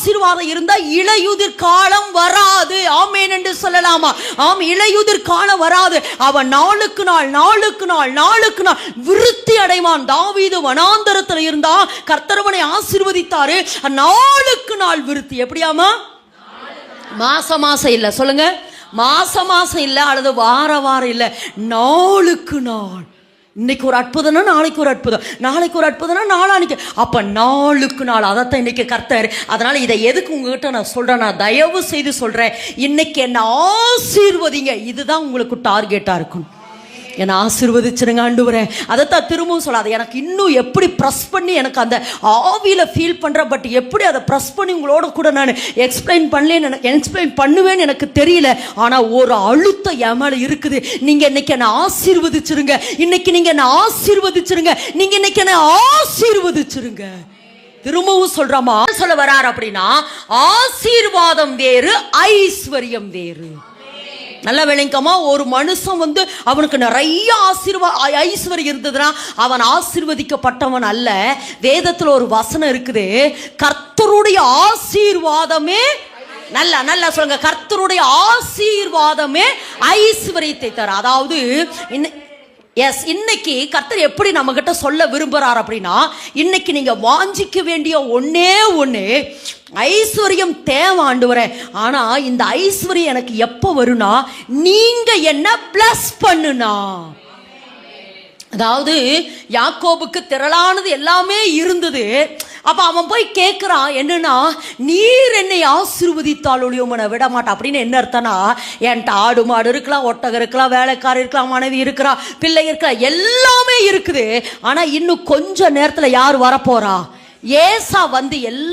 ஆசீர்வாதம் இருந்தா இளையுதிர் காலம் வராது. ஆமேன் என்று சொல்லலாமா? ஆம் இளையுதிர் காலம் வராது. அவன் நாளுக்கு நாள் நாளுக்கு நாள் நாளுக்கு நாள் விருத்தி அடைவான். தாவீது வனாந்தரத்தில் இருந்தா கர்த்தரவனை ஆசீர்வதித்தாரு. நாளுக்கு நாள் விருத்தி. எப்படியாமா மாச மாசம் இல்லை. சொல்லுங்க. மாச மாசம் இல்லை அல்லது வார வாரம் இல்லை. நாளுக்கு நாள். இன்னைக்கு ஒரு அற்புதம்னா நாளைக்கு ஒரு அற்புதம். நாளைக்கு ஒரு அற்புதம்னா நாளானிக்கு. அப்போ நாளுக்கு நாள். அதைத்தான் இன்னைக்கு கர்த்தர் அதனால் இதை எதுக்கு உங்ககிட்ட நான் சொல்கிறேன் நான் தயவு செய்து சொல்கிறேன் இன்னைக்கு என்ன ஆசீர்வதிங்க. இதுதான் உங்களுக்கு டார்கெட்டாக இருக்கணும். என்னை ஆசீர்வதிச்சிருங்க ஆண்டவரே. அதைத்தான் திரும்பவும் சொல்லாது. எனக்கு இன்னும் எப்படி ப்ரெஸ் பண்ணி எனக்கு அந்த ஆவியில் ஃபீல் பண்ணுறேன் பட் எப்படி அதை ப்ரெஸ் பண்ணி உங்களோட கூட நான் எக்ஸ்பிளைன் பண்ணலேன்னு எனக்கு எக்ஸ்பிளைன் பண்ணுவேன்னு எனக்கு தெரியல. ஆனால் ஒரு அழுத்தம் என் மேலே இருக்குது. நீங்கள் இன்னைக்கு என்னை ஆசீர்வதிச்சிருங்க. இன்னைக்கு நீங்கள் என்னை ஆசீர்வதிச்சிருங்க. நீங்கள் இன்னைக்கு என்னை ஆசீர்வதிச்சிருங்க. திரும்பவும் சொல்றாமா சொல்ல வரார் அப்படின்னா ஆசீர்வாதம் வேறு ஐஸ்வர்யம் வேறு. நல்ல விளங்கமா ஒரு மனுஷன் வந்து அவனுக்கு நிறைய ஆசீர்வா ஐஸ்வர்யம் இருந்ததுன்னா அவன் ஆசீர்வதிக்கப்பட்டவன் அல்ல. வேதத்தில் ஒரு வசனம் இருக்குது. கர்த்தருடைய ஆசீர்வாதமே நல்லா நல்லா சொல்லுங்க. கர்த்தருடைய ஆசீர்வாதமே ஐஸ்வர்யத்தை தர அதாவது எஸ் இன்னைக்கு கர்த்தர் எப்படி நம்ம கிட்ட சொல்ல விரும்புறார் அப்படின்னா இன்னைக்கு நீங்க வாஞ்சிக்க வேண்டிய ஒன்னே ஒன்று ஐஸ்வர்யம் தேவை ஆண்டவரே ஆனா இந்த ஐஸ்வர்யம் எனக்கு எப்போ வரும்னா நீங்க என்ன பிளஸ் பண்ணுனா. அதாவது யாக்கோபுக்கு திரளானது எல்லாமே இருந்தது. அப்போ அவன் போய் கேட்குறான் என்னன்னா நீர் என்னை ஆசிர்வதித்தால் ஒழியோமனை விட மாட்டான் அப்படின்னு என்ன அர்த்தம்னா என்கிட்ட ஆடு மாடு இருக்கலாம் ஒட்டகம் இருக்கலாம் வேலைக்காரர் இருக்கலாம் மனைவி இருக்கிறா பிள்ளை இருக்கலாம் எல்லாமே இருக்குது. ஆனால் இன்னும் கொஞ்சம் நேரத்தில் யார் வரப்போறா? ஏசா வந்து எல்லா